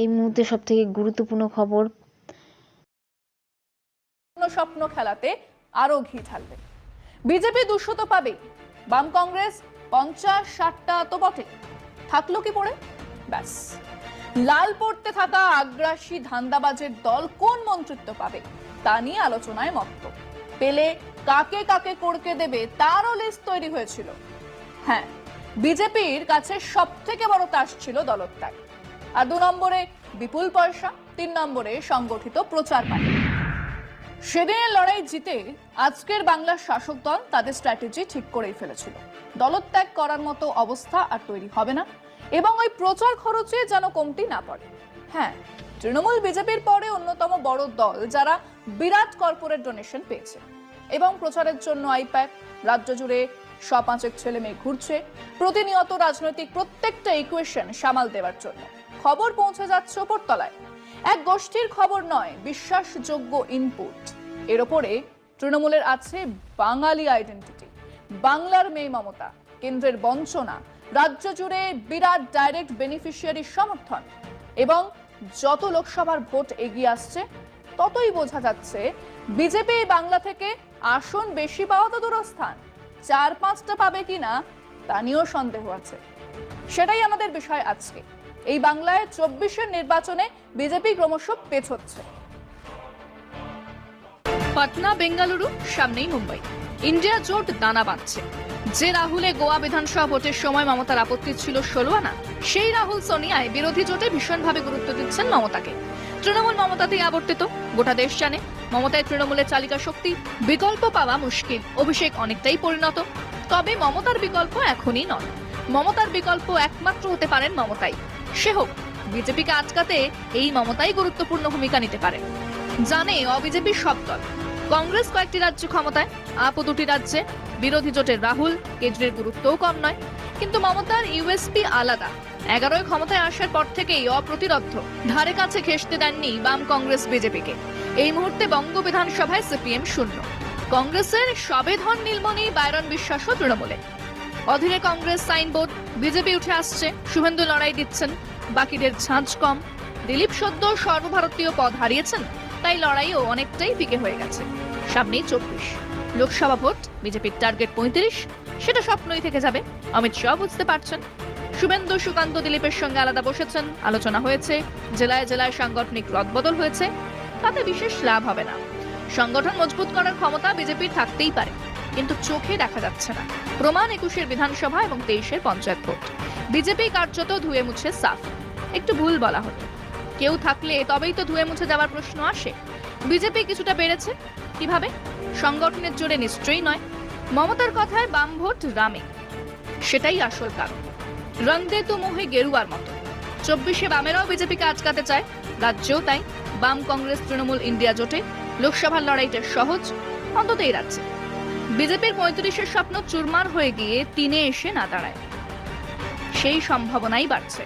এই মুহূর্তে সব থেকে গুরুত্বপূর্ণ খবর। স্বপ্ন খেলাতে আরও ঘি ঢালবে। বিজেপি দুশো তো পাবেই বাম কংগ্রেস পঞ্চাশ ষাটটা তো বটে থাকল কি পড়ে? ব্যাস। লাল পড়তে থাকা আগ্রাসী ধান্দাবাজের দল কোন মন্ত্রিত্ব পাবে তা নিয়ে আলোচনায় মত্ত পেলে কাকে কাকে করকে দেবে তারও লিস্ট তৈরি হয়েছিল। হ্যাঁ বিজেপির কাছে সব থেকে বড় তাস ছিল দলত্যাগ। আর দু নম্বরে বিপুল পয়সা, তিন নম্বরে সংগঠিত প্রচার পায় সেদিনের লড়াই জিতে আজকের বাংলার শাসক দল তাদের স্ট্র্যাটেজি ঠিক করেই ফেলেছিল। দলত্যাগ করার মতো অবস্থা আর তৈরি হবে না এবং ওই প্রচার খরচে যেন কমতি না পড়ে। হ্যাঁ তৃণমূল বিজেপির পরে অন্যতম বড় দল যারা বিরাট কর্পোরেট ডোনেশন পেয়েছে এবং প্রচারের জন্য আইপ্যাক, রাজ্য জুড়ে সপাঁচেক ছেলে মেয়ে ঘুরছে, প্রতিনিয়ত রাজনৈতিক প্রত্যেকটা ইকুয়েশন সামাল দেওয়ার জন্য। খবর পৌঁছে যাচ্ছে ওপরতলায় এক গোষ্ঠীর খবর নয়, বিশ্বাসযোগ্য ইনপুট এর ওপরে তৃণমূলের আছে বাঙালি আইডেন্টিটি বাংলার মেয়ে মমতা, কেন্দ্রের বঞ্চনা, রাজ্য জুড়ে বিরাট ডাইরেক্ট বেনিফিশিয়ারি সমর্থন। এবং যত লোকসভার ভোট এগিয়ে আসছে, ততই বোঝা যাচ্ছে বিজেপি বাংলা থেকে আসন বেশি পাওয়া তো দূরস্থান। চার পাঁচটা পাবে কিনা, তা নিয়েও সন্দেহ আছে। সেটাই আমাদের বিষয় আজকে। এই বাংলায় চব্বিশের নির্বাচনে বিজেপি ক্রমশ পেছচ্ছে। পাটনা, বেঙ্গালুরু, সামনেই মুম্বাই। ইন্ডিয়া জোট দানা বাঁধছে। যে রাহুলে গোয়া বিধানসভা ভোটের সময় মমতার আপত্তি ছিল ষোলো আনা সেই রাহুল সোনিয়ায় বিরোধী জোটে ভীষণভাবে গুরুত্ব দিচ্ছেন মমতাকে। তৃণমূল মমতাতেই আবর্তিত, গোটা দেশ জানে, মমতায় তৃণমূলের চালিকা শক্তি, বিকল্প পাওয়া মুশকিল, অভিষেক অনেকটাই পরিণত। তবে মমতার বিকল্প এখনই নয়। মমতার বিকল্প একমাত্র হতে পারেন মমতাই। সে হোক, বিজেপিকে আটকাতে এই মমতাই গুরুত্বপূর্ণ ভূমিকা নিতে পারে। জানে অবিজেপি সব দল। কংগ্রেস কয়েকটি রাজ্য ক্ষমতায়, আপ দুটি রাজ্যে। বিরোধী জোটের রাহুল কেজরির গুরুত্বও কম নয়। কিন্তু মমতার ইউএসপি আলাদা। এগারোয় ক্ষমতায় আসার পর থেকেই অপ্রতিরোধ। ধারে কাছে ঘেঁষতে দেননি বাম কংগ্রেস বিজেপিকে। এই মুহূর্তে বঙ্গ বিধানসভায় সিপিএম শূন্য। কংগ্রেসের সবেধন নীলমণি, বাইরন বিশ্বাসও তৃণমূলে। অধীরে কংগ্রেস সাইনবোর্ড, বিজেপি উঠে আসছে, শুভেন্দু লড়াই দিচ্ছেন, বাকিদের ঝাঁঝ কম। দিলীপ সদ্য সর্বভারতীয় পদ হারিয়েছেন, তাই লড়াইও অনেকটাই ফিকে হয়ে গেছে। সামনেই চব্বিশ। লোকসভা ভোট, বিজেপির টার্গেট পঁয়ত্রিশ, সেটা স্বপ্নই থেকে যাবে, অমিত শাহ বুঝতে পারছেন। শুভেন্দু, সুকান্ত, দিলীপের সঙ্গে আলাদা বসেছেন, আলোচনা হয়েছে, জেলায় জেলায় সাংগঠনিক রদবদল হয়েছে, তাতে বিশেষ লাভ হবে না। সংগঠন মজবুত করার ক্ষমতা বিজেপির থাকতেই পারে। কিন্তু চোখে দেখা যাচ্ছে না। প্রমাণ একুশের বিধানসভা এবং তেইশের পঞ্চায়েত ভোট। বিজেপি কার্যত ধুয়ে মুছে সাফ। একটু ভুল বলা হতো কেউ থাকলে তবেই তো ধুয়ে মুছে যাওয়ার প্রশ্ন আসে। বিজেপি কিছুটা বেড়েছে? কীভাবে? সংগঠনের জোরে নিশ্চয়ই নয়। মমতার কথায় বাম ভোট রামে। সেটাই আসল কারণ। রন্দে তো মোহে গেরুয়ার মতো। চব্বিশে বামেরাও বিজেপিকে আটকাতে চায়। রাজ্যেও তাই। বাম কংগ্রেস তৃণমূল ইন্ডিয়া জোটে। লোকসভার লড়াইটা সহজ। অন্তত এই রাজ্যে। বিজেপির পঁয়ত্রিশের স্বপ্ন চুরমার হয়ে গিয়ে তিনে এসে না দাঁড়ায়। সেই সম্ভাবনাই বাড়ছে।